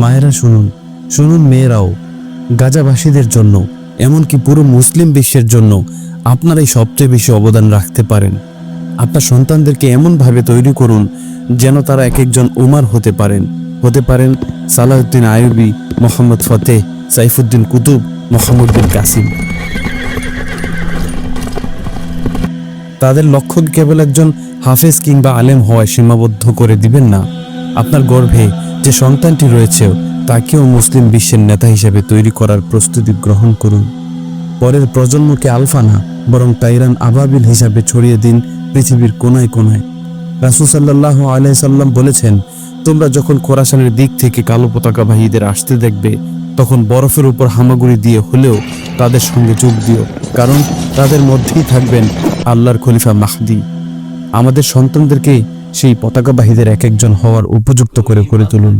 মায়েরা শুনুন শুনুন মেয়েরাও, গাজাবাসীদের জন্য, এমনকি পুরো মুসলিম বিশ্বের জন্য আপনারাই সবচেয়ে বেশি অবদান রাখতে পারেন। আপনার সন্তানদেরকে এমনভাবে তৈরি করুন যেন তারা এক একজন উমার হতে পারেন। হতে পারেন সালাউদ্দিন আয়ুবি মোহাম্মদ ফতেহ, সাইফুদ্দিন কুতুব, মোহাম্মদ বিন কাসিম। তাদের লক্ষ্য কেবল একজন হাফেজ কিংবা আলেম হওয়ায় সীমাবদ্ধ করে দিবেন না। আপনার গর্ভে যে সন্তানটি রয়েছে, তাকেও মুসলিম বিশ্বের নেতা হিসেবে তৈরি করার প্রস্তুতি গ্রহণ করুন। পরের প্রজন্মকে আলফা না, বরং তাইরান আবাবিল হিসাবে ছড়িয়ে দিন পৃথিবীর কোনায় কোনায়। রাসুল সাল্লাহ আলাইসাল্লাম বলেছেন তোমরা যখন খোরাসানের দিক থেকে কালো পতাকাবাহীদের আসতে দেখবে, তখন বরফের উপর হামাগুড়ি দিয়ে হলেও তাদের সঙ্গে যোগ দিও, কারণ তাদের মধ্যেই থাকবেন আল্লাহর খলিফা মাহদি। আমাদের সন্তানদেরকে সেই পতাকাবাহীদের এক একজন হওয়ার উপযুক্ত করে করে তুলুন।